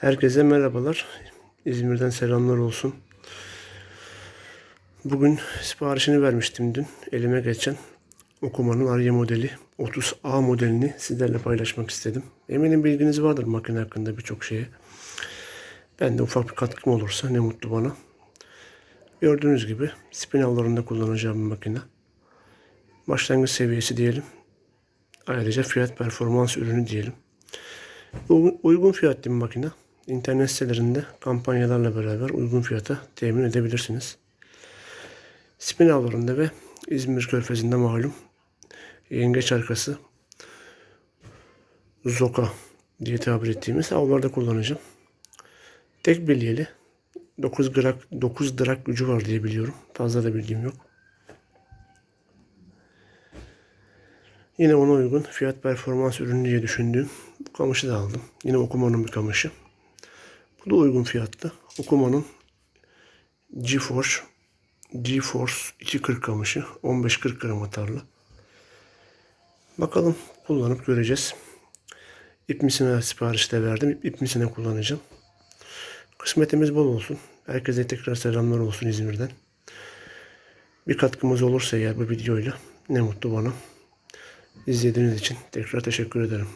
Herkese merhabalar. İzmir'den selamlar olsun. Bugün siparişini vermiştim dün. Elime geçen okumanın Arya modeli 30A modelini sizlerle paylaşmak istedim. Eminim bilginiz vardır makine hakkında birçok şeye. Ben de ufak bir katkım olursa ne mutlu bana. Gördüğünüz gibi spin avlarında kullanacağım bir makine. Başlangıç seviyesi diyelim. Ayrıca fiyat performans ürünü diyelim. Uygun- fiyatlı bir makine. İnternet sitelerinde kampanyalarla beraber uygun fiyata temin edebilirsiniz. Spin avlarında ve İzmir Körfezi'nde malum yengeç arkası zoka diye tabir ettiğimiz avlarda kullanacağım. Tek bilyeli 9 drak, 9 drak gücü var diye biliyorum. Fazla da bilgim yok. Yine ona uygun fiyat performans ürünü diye düşündüğüm bu kamışı da aldım. Yine okumanın bir kamışı. Bu da uygun fiyatlı. Okumanın GeForce GeForce 240 kamışı 15-40 gram atarlı. Bakalım kullanıp göreceğiz. İp misine sipariş de verdim. İp misine kullanacağım. Kısmetimiz bol olsun. Herkese tekrar selamlar olsun İzmir'den. Bir katkımız olursa eğer bu videoyla ne mutlu bana. İzlediğiniz için tekrar teşekkür ederim.